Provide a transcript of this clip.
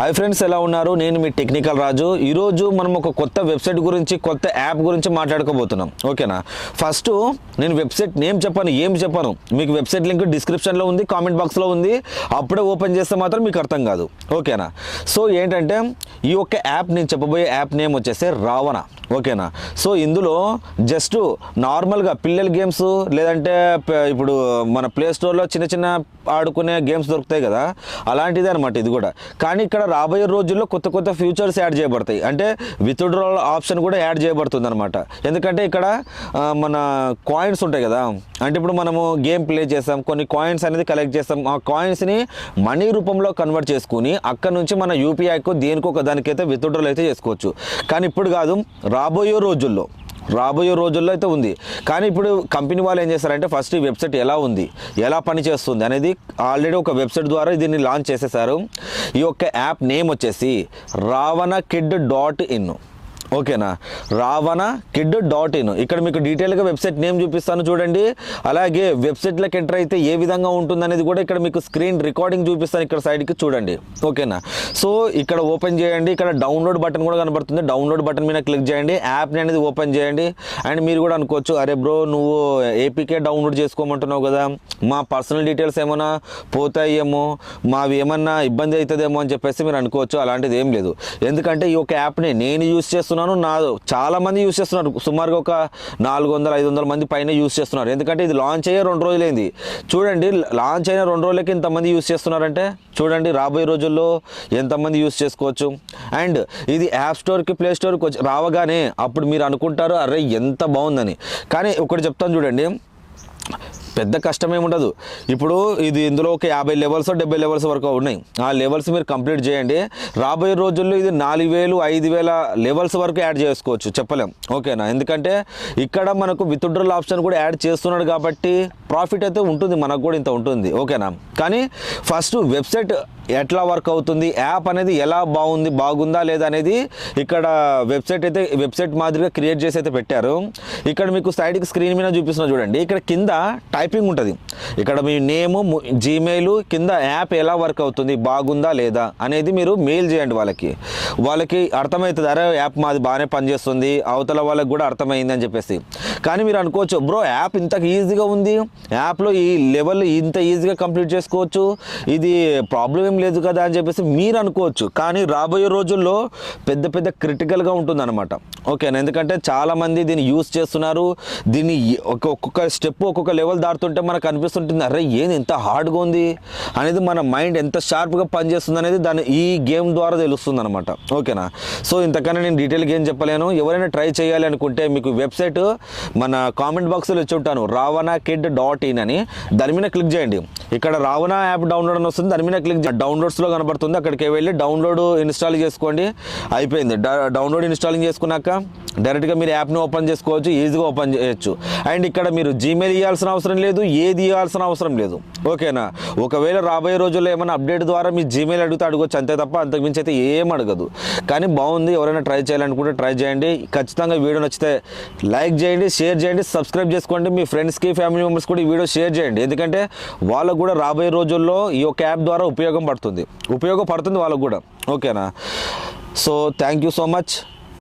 Hi friends ఎలా ఉన్నారు? నేను మీ టెక్నికల్ రాజు. ఈరోజు మనం ఒక కొత్త వెబ్సైట్ గురించి కొత్త యాప్ గురించి మాట్లాడుకోబోతున్నాం. ఓకేనా? ఫస్ట్ నేను వెబ్సైట్ నేమ్ చెప్పాను ఏం చెప్పాను? మీకు వెబ్సైట్ లింక్ డిస్క్రిప్షన్లో ఉంది కామెంట్ బాక్స్లో ఉంది. అప్పుడే ఓపెన్ చేస్తే మాత్రం మీకు అర్థం కాదు. ఓకేనా? సో ఏంటంటే ఈ యొక్క యాప్ నేను చెప్పబోయే యాప్ నేమ్ వచ్చేసి రావణ. ఓకేనా? సో ఇందులో జస్ట్ నార్మల్గా పిల్లల గేమ్స్ లేదంటే ఇప్పుడు మన ప్లే స్టోర్లో చిన్న చిన్న ఆడుకునే గేమ్స్ దొరుకుతాయి కదా? అలాంటిది అనమాట ఇది కూడా. కానీ ఇక్కడ రాబోయే రోజుల్లో కొత్త కొత్త ఫ్యూచర్స్ యాడ్ చేయబడతాయి. అంటే విత్డ్రాల్ ఆప్షన్ కూడా యాడ్ చేయబడుతుంది అనమాట ఎందుకంటే ఇక్కడ మన కాయిన్స్ ఉంటాయి కదా? అంటే ఇప్పుడు మనము గేమ్ ప్లే చేస్తాం కొన్ని కాయిన్స్ అనేది కలెక్ట్ చేస్తాం. ఆ కాయిన్స్ని మనీ రూపంలో కన్వర్ట్ చేసుకుని అక్కడ నుంచి మన యూపీఐకు దేనికో ఒక దానికైతే విత్డ్రాల్ అయితే చేసుకోవచ్చు. కానీ ఇప్పుడు కాదు రాబోయే రోజుల్లో రాబోయే రోజుల్లో అయితే ఉంది. కానీ ఇప్పుడు కంపెనీ వాళ్ళు ఏం చేస్తారంటే ఫస్ట్ ఈ వెబ్సైట్ ఎలా ఉంది ఎలా పనిచేస్తుంది అనేది ఆల్రెడీ ఒక వెబ్సైట్ ద్వారా దీన్ని లాంచ్ చేసేసారు. ఈ యొక్క యాప్ నేమ్ వచ్చేసి రావణ కిడ్ డాట్ ఇన్. ఓకేనా? Ravana kid dot in. ఇక్కడ మీకు డీటెయిల్గా వెబ్సైట్ నేమ్ చూపిస్తాను చూడండి. అలాగే వెబ్సైట్లోకి ఎంటర్ అయితే ఏ విధంగా ఉంటుందనేది కూడా ఇక్కడ మీకు స్క్రీన్ రికార్డింగ్ చూపిస్తాను ఇక్కడ సైడ్కి చూడండి. ఓకేనా? సో ఇక్కడ ఓపెన్ చేయండి. ఇక్కడ డౌన్లోడ్ బటన్ కూడా కనబడుతుంది. డౌన్లోడ్ బటన్ మీద క్లిక్ చేయండి. యాప్ని అనేది ఓపెన్ చేయండి. అండ్ మీరు కూడా అనుకోవచ్చు అరే బ్రో నువ్వు ఏపీకే డౌన్లోడ్ చేసుకోమంటున్నావు కదా. మా పర్సనల్ డీటెయిల్స్ ఏమైనా పోతాయేమో? మావి ఏమన్నా ఇబ్బంది అవుతుందేమో? అని చెప్పేసి మీరు అనుకోవచ్చు. అలాంటిది ఏం లేదు. ఎందుకంటే ఈ యొక్క యాప్ని నేను యూస్ చేస్తున్నాను నా చాలామంది యూస్ చేస్తున్నారు. సుమారుగా ఒక నాలుగు వందల ఐదు వందల మంది పైన యూస్ చేస్తున్నారు. ఎందుకంటే ఇది లాంచ్ అయ్యే రెండు రోజులైంది. చూడండి లాంచ్ అయిన రెండు రోజులకి ఇంతమంది యూస్ చేస్తున్నారంటే చూడండి రాబోయే రోజుల్లో ఎంతమంది యూస్ చేసుకోవచ్చు. అండ్ ఇది యాప్ స్టోర్కి ప్లే స్టోర్కి వచ్చి రావగానే అప్పుడు మీరు అనుకుంటారు అరే ఎంత బాగుందని. కానీ ఒకటి చెప్తాను చూడండి. పెద్ద కష్టం ఉండదు. ఇప్పుడు ఇది ఇందులో ఒక యాభై లెవెల్స్ డెబ్బై లెవెల్స్ వరకు ఉన్నాయి. ఆ లెవెల్స్ మీరు కంప్లీట్ చేయండి. రాబోయే రోజుల్లో ఇది నాలుగు వేలు ఐదు వేల లెవెల్స్ వరకు యాడ్ చేసుకోవచ్చు. చెప్పలేం. ఓకేనా? ఎందుకంటే ఇక్కడ మనకు విత్డ్రల్ ఆప్షన్ కూడా యాడ్ చేస్తున్నాడు కాబట్టి ప్రాఫిట్ అయితే ఉంటుంది. మనకు కూడా ఇంత ఉంటుంది. ఓకేనా? కానీ ఫస్ట్ వెబ్సైట్ ఎట్లా వర్క్ అవుతుంది? యాప్ అనేది ఎలా బాగుంది బాగుందా లేదా అనేది ఇక్కడ వెబ్సైట్ అయితే వెబ్సైట్ మాదిరిగా క్రియేట్ చేసి అయితే పెట్టారు. ఇక్కడ మీకు సైడ్కి స్క్రీన్ మీద చూపిస్తున్నా చూడండి. ఇక్కడ కింద టైపింగ్ ఉంటుంది. ఇక్కడ మీ నేమ్ జీమెయిల్ కింద యాప్ ఎలా వర్క్ అవుతుంది బాగుందా లేదా అనేది మీరు మెయిల్ చేయండి వాళ్ళకి. వాళ్ళకి అర్థమవుతుంది అరే యాప్ మాది బాగానే పనిచేస్తుంది అవతల వాళ్ళకి కూడా అర్థమైంది అని చెప్పేసి. కానీ మీరు అనుకోవచ్చు బ్రో యాప్ ఇంత ఈజీగా ఉంది. యాప్లో ఈ లెవెల్ ఇంత ఈజీగా కంప్లీట్ చేసుకోవచ్చు. ఇది ప్రాబ్లం ఏం లేదు కదా అని చెప్పేసి మీరు అనుకోవచ్చు. కానీ రాబోయే రోజుల్లో పెద్ద పెద్ద క్రిటికల్గా ఉంటుంది అనమాట ఓకేనా ఎందుకంటే చాలామంది దీన్ని యూస్ చేస్తున్నారు. దీన్ని ఒక ఒక్కొక్క స్టెప్ ఒక్కొక్క లెవెల్ దాటుతుంటే మనకు అనిపిస్తుంటుంది అరే ఏంది ఎంత హార్డ్గా ఉంది? అనేది మన మైండ్ ఎంత షార్ప్గా పనిచేస్తుంది అనేది దాని ఈ గేమ్ ద్వారా తెలుస్తుంది అనమాట ఓకేనా సో ఇంతకన్నా నేను డీటెయిల్గా ఏం చెప్పలేను. ఎవరైనా ట్రై చేయాలి అనుకుంటే మీకు వెబ్సైట్ మన కామెంట్ బాక్స్లో ఇచ్చి ఉంటాను. రావణా కిడ్ డాట్ ఇన్ అని. దాని మీద క్లిక్ చేయండి. ఇక్కడ రావణా యాప్ డౌన్లోడ్ అని వస్తుంది. దాని మీద క్లిక్ డౌన్లోడ్స్లో కనబడుతుంది. అక్కడికి వెళ్ళి డౌన్లోడ్ ఇన్స్టాల్ చేసుకోండి. అయిపోయింది. డౌన్లోడ్ ఇన్స్టాలింగ్ చేసుకున్నాక డైరెక్ట్గా మీరు యాప్ని ఓపెన్ చేసుకోవచ్చు. ఈజీగా ఓపెన్ చేయొచ్చు. అండ్ ఇక్కడ మీరు జీమెయిల్ ఇవ్వాల్సిన అవసరం లేదు. ఏది ఇవ్వాల్సిన అవసరం లేదు. ఓకేనా? ఒకవేళ రాబోయే రోజుల్లో ఏమైనా అప్డేట్ ద్వారా మీ జీమెయిల్ అడిగితే అడగొచ్చు. అంతే తప్ప అంతకుమించి అయితే ఏం అడగదు. కానీ బాగుంది. ఎవరైనా ట్రై చేయాలనుకుంటే ట్రై చేయండి. ఖచ్చితంగా వీడియో నచ్చితే లైక్ చేయండి షేర్ చేయండి సబ్స్క్రైబ్ చేసుకోండి. మీ ఫ్రెండ్స్కి ఫ్యామిలీ మెంబర్స్ కూడా ఈ వీడియో షేర్ చేయండి. ఎందుకంటే వాళ్ళకు కూడా రాబోయే రోజుల్లో ఈ యొక్క యాప్ ద్వారా ఉపయోగం పడుతుంది ఉపయోగపడుతుంది వాళ్ళకు కూడా. ఓకేనా? So thank you so much